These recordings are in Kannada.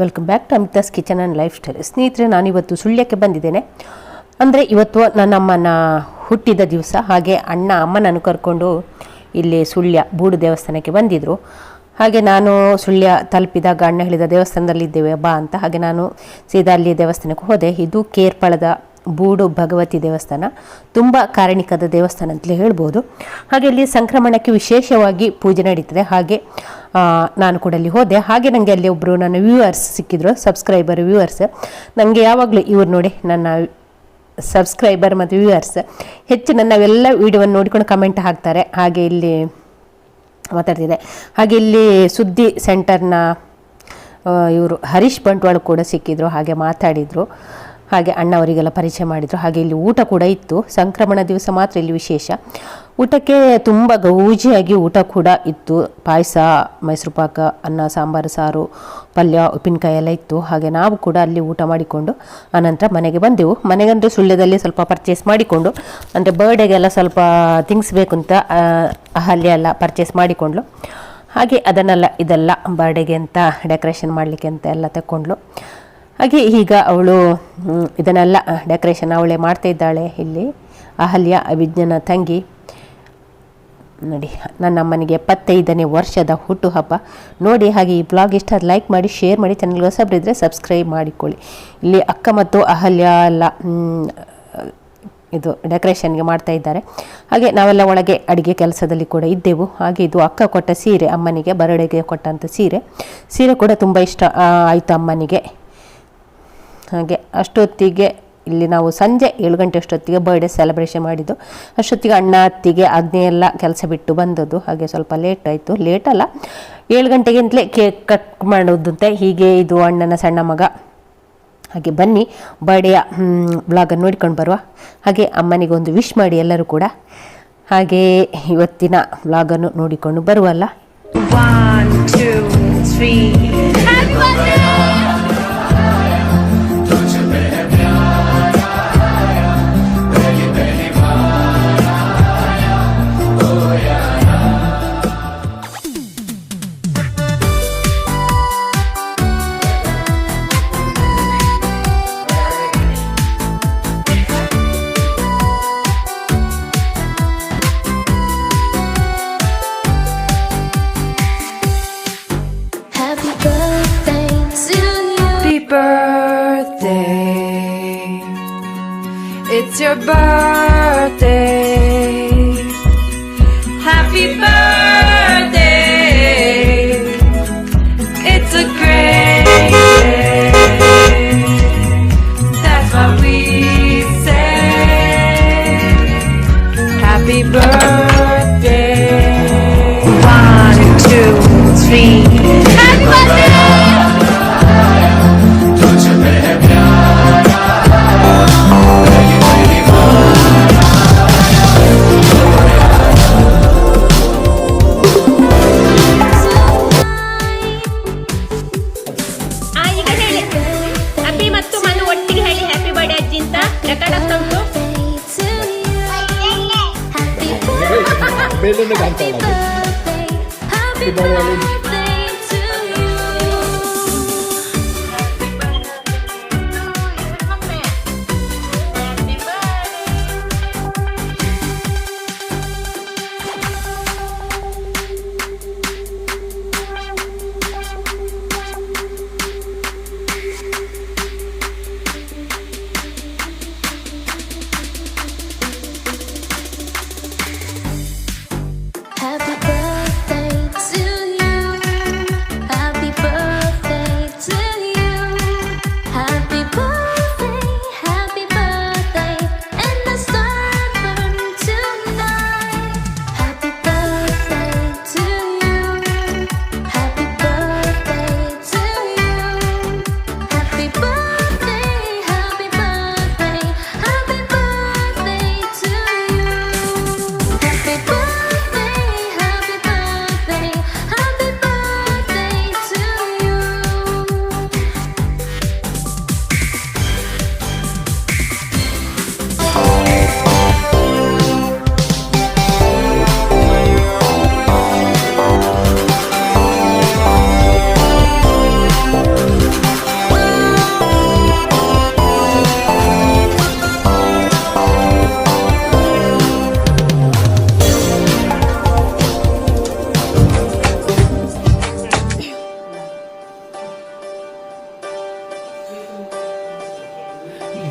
Welcome back to Amitha's kitchen and lifestyle ಸ್ನೇಹಿತರೆ, ನಾನಿವತ್ತು ಸುಳ್ಯಕ್ಕೆ ಬಂದಿದ್ದೇನೆ. ಅಂದರೆ ಇವತ್ತು ನನ್ನಮ್ಮನ ಹುಟ್ಟಿದ ದಿವಸ, ಹಾಗೆ ಅಣ್ಣ ಅಮ್ಮನನ್ನು ಕರ್ಕೊಂಡು ಇಲ್ಲಿ ಸುಳ್ಯ ಬೂಡು ದೇವಸ್ಥಾನಕ್ಕೆ ಬಂದಿದ್ದರು ಹಾಗೆ ನಾನು ಸುಳ್ಯ ತಲುಪಿದಾಗ ಅಣ್ಣ ಹೇಳಿದ ದೇವಸ್ಥಾನದಲ್ಲಿದ್ದೇವೆ, ಬಾ ಅಂತ. ಹಾಗೆ ನಾನು ಸೀದಾ ಅಲ್ಲಿ ದೇವಸ್ಥಾನಕ್ಕೆ ಹೋದೆ. ಇದು ಕೇರ್ಪಳದ ಬೂಡು ಭಗವತಿ ದೇವಸ್ಥಾನ ತುಂಬ ಕಾರಣಿಕದ ದೇವಸ್ಥಾನ ಅಂತಲೇ ಹೇಳ್ಬೋದು. ಹಾಗೆ ಇಲ್ಲಿ ಸಂಕ್ರಮಣಕ್ಕೆ ವಿಶೇಷವಾಗಿ ಪೂಜೆ ನಡೀತದೆ. ಹಾಗೆ ನಾನು ಕೂಡ ಅಲ್ಲಿ ಹೋದೆ. ಹಾಗೆ ನನಗೆ ಅಲ್ಲಿ ಒಬ್ಬರು ನನ್ನ ವ್ಯೂವರ್ಸ್ ಸಿಕ್ಕಿದ್ರು ಸಬ್ಸ್ಕ್ರೈಬರ್ ವ್ಯೂವರ್ಸ್ ನನಗೆ ಯಾವಾಗಲೂ ಇವ್ರು ನೋಡಿ ನನ್ನ ಸಬ್ಸ್ಕ್ರೈಬರ್ ಮತ್ತು ವ್ಯೂವರ್ಸ್ ಹೆಚ್ಚು ನನ್ನ ನನ್ನವೆಲ್ಲ ವಿಡಿಯೋವನ್ನು ನೋಡಿಕೊಂಡು ಕಮೆಂಟ್ ಹಾಕ್ತಾರೆ. ಹಾಗೆ ಇಲ್ಲಿ ಮಾತಾಡ್ತಿದೆ ಹಾಗೆ ಇಲ್ಲಿ ಸುದ್ದಿ ಸೆಂಟರ್ನ ಇವರು ಹರೀಶ್ ಬಂಟ್ವಾಳ ಕೂಡ ಸಿಕ್ಕಿದ್ರು, ಹಾಗೆ ಮಾತಾಡಿದರು. ಹಾಗೆ ಅಣ್ಣವರಿಗೆಲ್ಲ ಪರಿಚಯ ಮಾಡಿದರು. ಹಾಗೆ ಇಲ್ಲಿ ಊಟ ಕೂಡ ಇತ್ತು. ಸಂಕ್ರಮಣ ದಿವಸ ಮಾತ್ರ ಇಲ್ಲಿ ವಿಶೇಷ. ಊಟಕ್ಕೆ ತುಂಬ ಗೌಜಿಯಾಗಿ ಊಟ ಕೂಡ ಇತ್ತು. ಪಾಯಸ, ಮೈಸೂರು ಪಾಕ, ಅನ್ನ, ಸಾಂಬಾರು, ಸಾರು, ಪಲ್ಯ, ಉಪ್ಪಿನಕಾಯಿ ಎಲ್ಲ ಇತ್ತು. ಹಾಗೆ ನಾವು ಕೂಡ ಅಲ್ಲಿ ಊಟ ಮಾಡಿಕೊಂಡು ಆನಂತರ ಮನೆಗೆ ಬಂದೆವು. ಮನೆಗಂದರೆ ಸುಳ್ಳ್ಯದಲ್ಲಿ ಸ್ವಲ್ಪ ಪರ್ಚೇಸ್ ಮಾಡಿಕೊಂಡು, ಅಂದರೆ ಬರ್ಡೇಗೆಲ್ಲ ಸ್ವಲ್ಪ ಥಿಂಗ್ಸ್ ಬೇಕು ಅಂತ ಅಲ್ಲಿ ಎಲ್ಲ ಪರ್ಚೇಸ್ ಮಾಡಿಕೊಂಡ್ಲು. ಹಾಗೆ ಅದನ್ನೆಲ್ಲ ಇದೆಲ್ಲ ಬರ್ಡೇಗೆ ಅಂತ ಡೆಕೋರೇಷನ್ ಮಾಡಲಿಕ್ಕೆ ಅಂತ ಎಲ್ಲ ತಗೊಂಡ್ಲು ಹಾಗೆ ಈಗ ಅವಳು ಇದನ್ನೆಲ್ಲ ಡೆಕೋರೇಷನ್ ಅವಳೇ ಮಾಡ್ತಾ ಇದ್ದಾಳೆ ಇಲ್ಲಿ. ಅಹಲ್ಯ ಅಭಿಜ್ಞನ ತಂಗಿ. ನೋಡಿ, ನನ್ನ ಅಮ್ಮನಿಗೆ ಎಪ್ಪತ್ತೈದನೇ ವರ್ಷದ ಹುಟ್ಟುಹಬ್ಬ ನೋಡಿ, ಹಾಗೆ ಈ ಬ್ಲಾಗ್ ಇಷ್ಟ ಲೈಕ್ ಮಾಡಿ ಶೇರ್ ಮಾಡಿ ಚಾನಲ್ಗೆ ಹೊಸಬ್ರಿದ್ರೆ ಸಬ್ಸ್ಕ್ರೈಬ್ ಮಾಡಿಕೊಳ್ಳಿ. ಇಲ್ಲಿ ಅಕ್ಕ ಮತ್ತು ಅಹಲ್ಯ ಎಲ್ಲ ಇದು ಡೆಕೋರೇಷನ್ಗೆ ಮಾಡ್ತಾ ಇದ್ದಾರೆ. ಹಾಗೆ ನಾವೆಲ್ಲ ಒಳಗೆ ಅಡುಗೆ ಕೆಲಸದಲ್ಲಿ ಕೂಡ ಇದ್ದೆವು. ಹಾಗೆ ಇದು ಅಕ್ಕ ಕೊಟ್ಟ ಸೀರೆ, ಅಮ್ಮನಿಗೆ ಬರಡೆಗೆ ಕೊಟ್ಟಂಥ ಸೀರೆ. ಸೀರೆ ಕೂಡ ತುಂಬ ಇಷ್ಟ ಆಯಿತು ಅಮ್ಮನಿಗೆ. ಹಾಗೆ ಅಷ್ಟೊತ್ತಿಗೆ ಇಲ್ಲಿ ನಾವು ಸಂಜೆ ಏಳು ಗಂಟೆ ಅಷ್ಟೊತ್ತಿಗೆ ಬರ್ಡೇ ಸೆಲೆಬ್ರೇಷನ್ ಮಾಡಿದ್ದು. ಅಷ್ಟೊತ್ತಿಗೆ ಅಣ್ಣ, ಅತ್ತಿಗೆ, ಅಗ್ನಿ ಎಲ್ಲ ಕೆಲಸ ಬಿಟ್ಟು ಬಂದದ್ದು. ಹಾಗೆ ಸ್ವಲ್ಪ ಲೇಟ್ ಆಯಿತು. ಲೇಟ್ ಅಲ್ಲ, ಏಳು ಗಂಟೆಗಿಂತಲೇ ಕೇಕ್ ಕಟ್ ಮಾಡೋದಂತೆ. ಹೀಗೆ ಇದು ಅಣ್ಣನ ಸಣ್ಣ ಮಗ. ಹಾಗೆ ಬನ್ನಿ ಬರ್ಡೇಯ ಬ್ಲಾಗನ್ನು ನೋಡ್ಕೊಂಡು ಬರುವ. ಹಾಗೆ ಅಮ್ಮನಿಗೊಂದು ವಿಶ್ ಮಾಡಿ ಎಲ್ಲರೂ ಕೂಡ. ಹಾಗೆ ಇವತ್ತಿನ ಬ್ಲಾಗನ್ನು ನೋಡಿಕೊಂಡು ಬರುವಲ್ಲ. goodbye. Happy birthday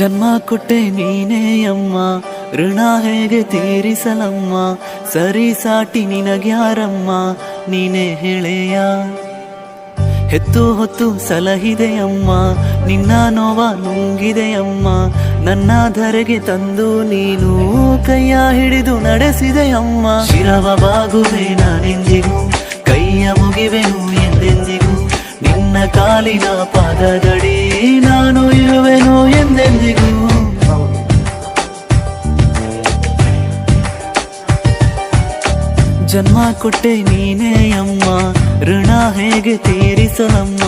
ಜನ್ಮ ಕೊಟ್ಟೆ ನೀನೇ ಅಮ್ಮ. ಋಣ ಹೇಗೆ ತೀರಿಸಲಮ್ಮ? ಸರಿ ಸಾಟಿ ನಿನಗ್ಯಾರಮ್ಮ? ನೀನೇ ಹೇಳೆಯ. ಹೆತ್ತು ಹೊತ್ತು ಸಲಹಿದೆಯಮ್ಮ. ನಿನ್ನ ನೋವ ನುಂಗಿದೆಯಮ್ಮ. ನನ್ನ ಧರೆಗೆ ತಂದು ನೀನು ಕೈಯ ಹಿಡಿದು ನಡೆಸಿದೆಯಮ್ಮ. ಶಿರವ ಬಾಗುವೆ ನಾನೆಂದಿಗೂ, ಕೈಯ ಮುಗಿವೆನು ಎಂದೆಂದಿಗೂ. ಕಾಲಿನ ಪಾದದಡಿ ನಾನು ಇರುವೆನು ಎಂದೆಂದಿಗೂ. ಜನ್ಮ ಕೊಟ್ಟೆ ನೀನೇ ಅಮ್ಮ, ಋಣ ಹೇಗೆ ತೀರಿಸಲಮ್ಮ?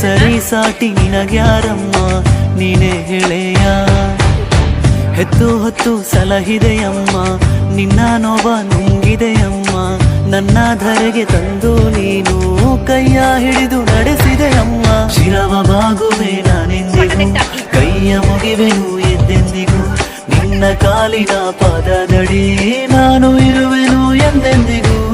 ಸರಿ ಸಾಟಿ ನಿನಗ್ಯಾರಮ್ಮ, ನೀನೇ ಹೇಳೆಯ? ಹೆತ್ತು ಹೊತ್ತು ಸಲಹಿದೆಯಮ್ಮ, ನಿನ್ನ ನೋವ ನುಂಗಿದೆಯಮ್ಮ ನನ್ನ ಧರೆಗೆ ತಂದು ನೀನು ಕೈಯ ಹಿಡಿದು ನಡೆಸಿದೆ ಅಮ್ಮ. ಶಿರವ ಬಾಗುವೆ ನಾನೆಂದಿಗೂ, ಕೈಯ ಮುಗಿವೆನು ಎಂದೆಂದಿಗೂ, ನಿನ್ನ ಕಾಲಿನ ಪಾದದಡಿ ನಾನು ಇರುವೆನು ಎಂದೆಂದಿಗೂ.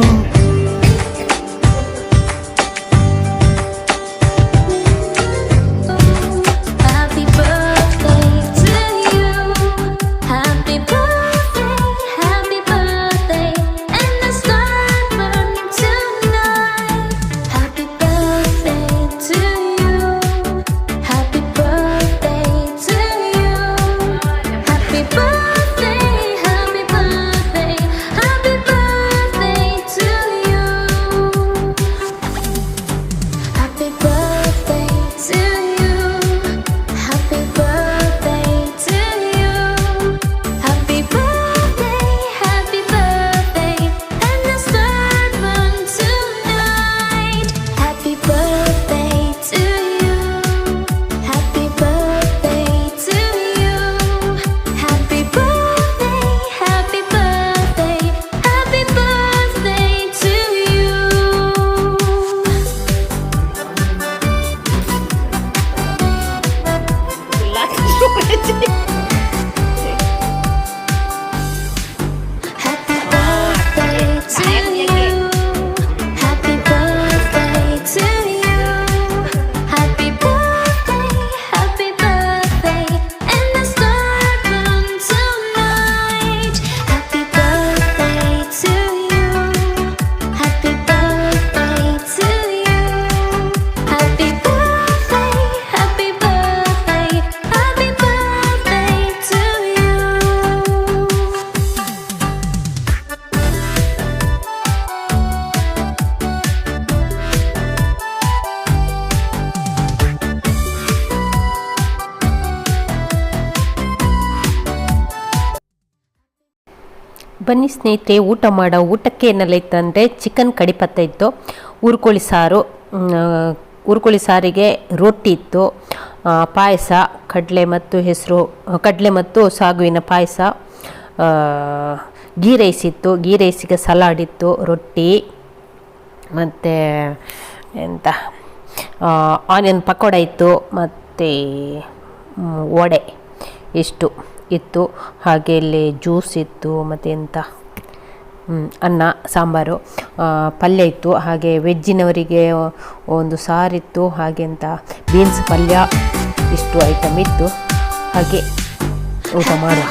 ಬನ್ನಿ ಸ್ನೇಹಿತರೆ, ಊಟ ಮಾಡೋ ಊಟಕ್ಕೆ ಏನೆಲ್ಲ ಇತ್ತು ಅಂದರೆ ಚಿಕನ್ ಕಡಿಪತ್ತ ಇತ್ತು ಹುರ್ಕೊಳ್ಳಿ ಸಾರು ಹುರ್ಕೊಳ್ಳಿ ಸಾರಿಗೆ ರೊಟ್ಟಿ ಇತ್ತು ಪಾಯಸ, ಕಡಲೆ ಮತ್ತು ಹೆಸರು, ಕಡಲೆ ಮತ್ತು ಸಾಗುವಿನ ಪಾಯಸ ಗೀ ರೈಸ್ ಇತ್ತು ಗೀ ರೈಸಿಗೆ ಸಲಾಡ್ ಇತ್ತು, ರೊಟ್ಟಿ, ಮತ್ತು ಎಂತ ಆನಿಯನ್ ಪಕೋಡ ಇತ್ತು, ಮತ್ತು ವಡೆ, ಇಷ್ಟು. ಇತ್ತು. ಹಾಗೆ ಇಲ್ಲಿ ಜ್ಯೂಸ್ ಇತ್ತು, ಮತ್ತು ಎಂಥ ಅನ್ನ, ಸಾಂಬಾರು ಪಲ್ಯ ಇತ್ತು. ಹಾಗೆ ವೆಜ್ಜಿನವರಿಗೆ ಒಂದು ಸಾರಿತ್ತು ಹಾಗೆ ಅಂತ ಬೀನ್ಸ್, ಪಲ್ಯ, ಇಷ್ಟು ಐಟಮ್ ಇತ್ತು. ಹಾಗೆ ಊಟ ಮಾಡುವ.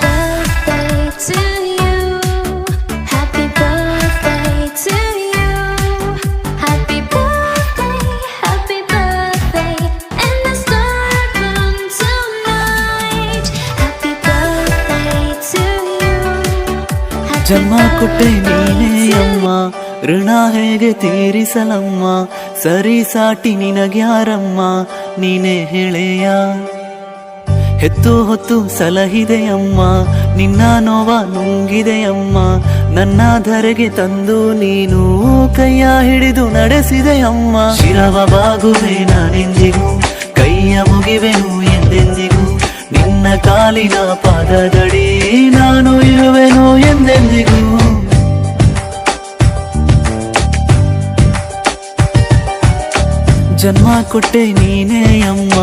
ಜನ್ಮ ಕೊಟ್ಟೆ ನೀನೇ ಅಮ್ಮ. ಋಣ ಹೇಗೆ ತೀರಿಸಲಮ್ಮ? ಸರಿ ಸಾಟಿ ನಿನಗ್ಯಾರಮ್ಮ? ನೀನೇ ಹೇಳೆಯ. ಹೆತ್ತು ಹೊತ್ತು ಸಲಹಿದೆಯಮ್ಮ. ನಿನ್ನ ನೋವ ನುಂಗಿದೆಯಮ್ಮ. ನನ್ನ ಧರೆಗೆ ತಂದು ನೀನು ಕೈಯ ಹಿಡಿದು ನಡೆಸಿದೆಯಮ್ಮ. ಶಿರವ ಬಾಗುವೆ ನಾನೆಂದಿಗೂ, ಕೈಯ ಮುಗಿವೆನು ಎಂದೆಂದಿಗೂ. ನಿನ್ನ ಕಾಲಿನ ಪಾದದಡಿ ನಾನು ಇರುವೆನು ಎಂದೆಂದಿಗೂ. ಜನ್ಮ ಕೊಟ್ಟೆ ನೀನೇ ಅಮ್ಮ,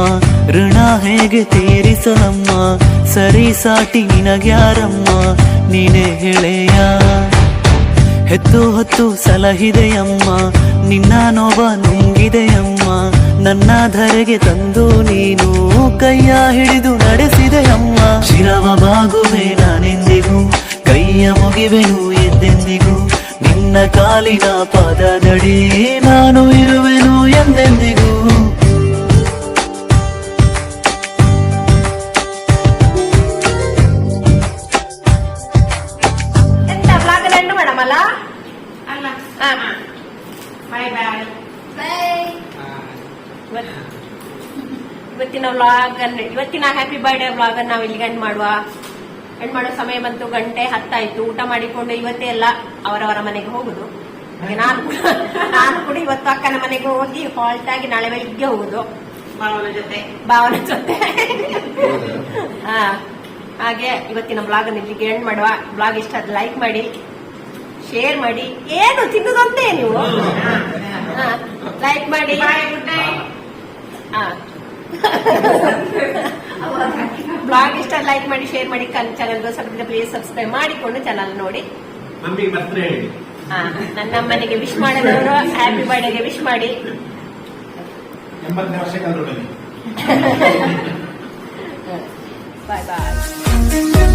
ಋಣ ಹೇಗೆ ತೀರಿಸಲಮ್ಮ? ಸರಿ ಸಾಟಿ ನಿನಗ್ಯಾರಮ್ಮ, ನೀನೇ ಹೇಳೆಯ. ಹೆತ್ತು ಹೊತ್ತು ಸಲಹಿದೆಯಮ್ಮ, ನಿನ್ನ ನೋವ ನುಂಗಿದೆಯಮ್ಮ. ನನ್ನ ಧರೆಗೆ ತಂದು ನೀನು ಕೈಯ ಹಿಡಿದು ನಡೆಸಿದೆ ಅಮ್ಮ. ಶಿರವ ಬಾಗುವೆ ನಾನೆಂದಿಗೂ, ಕೈಯ ಮುಗಿವೆನು ಎಂದೆಂದಿಗೂ. ನಿನ್ನ ಕಾಲಿನ ಪಾದದಡಿ ನಾನು ಇರುವೆನು ಎಂದೆಂದಿಗೂ. ಇವತ್ತಿನ ವ್ಲಾಗ್ ಅನ್ನು ಇವತ್ತಿನ ಹ್ಯಾಪಿ ಬರ್ಡೇ ವ್ಲಾಗ್ ಅನ್ನು ನಾವು ಇಲ್ಲಿಗೆ ಎಂಡ್ ಮಾಡುವ. ಎಂಡ್ ಮಾಡೋ ಸಮಯ ಬಂತು ಗಂಟೆ ಹತ್ತಾಯ್ತು. ಊಟ ಮಾಡಿಕೊಂಡು ಇವತ್ತೇ ಎಲ್ಲ ಅವರವರ ಮನೆಗೆ ಹೋಗುದು. ಹಾಗೆ ನಾನು ಕೂಡ ನಾನು ಕೂಡ ಇವತ್ತು ಅಕ್ಕನ ಮನೆಗೆ ಹೋಗಿ ಫಾಲ್ಟ್ ಆಗಿ ನಾಳೆ ಬೆಳಿಗ್ಗೆ ಹೋಗುದು. ಭಾವನ ಜೊತೆ. ಭಾವನ ಜೊತೆ. ಹಾ. ಹಾಗೆ ಇವತ್ತಿನ ಬ್ಲಾಗ್ ಅನ್ನು ಇಲ್ಲಿಗೆ ಎಂಡ್ ಮಾಡುವ. ಬ್ಲಾಗ್ ಇಷ್ಟ ಲೈಕ್ ಮಾಡಿ ಶೇರ್ ಮಾಡಿ. ಏನು ತಿನ್ನುದಂತೆ ನೀವು? ಲೈಕ್ ಮಾಡಿ. ಬ್ಲಾಗ್ ಇಷ್ಟ ಲೈಕ್ ಮಾಡಿ ಶೇರ್ ಮಾಡಿ ಚಾನಲ್ ಸ್ವಲ್ಪ ಪ್ಲೀಸ್ ಸಬ್ಸ್ಕ್ರೈಬ್ ಮಾಡಿಕೊಂಡು ಚಾನಲ್ ನೋಡಿ. ನನ್ನ ಮನೆಗೆ ವಿಶ್ ಮಾಡಿದವರು ಹ್ಯಾಪಿ ಬರ್ಡೇಗೆ ವಿಶ್ ಮಾಡಿ. ಬಾಯ್ ಬಾಯ್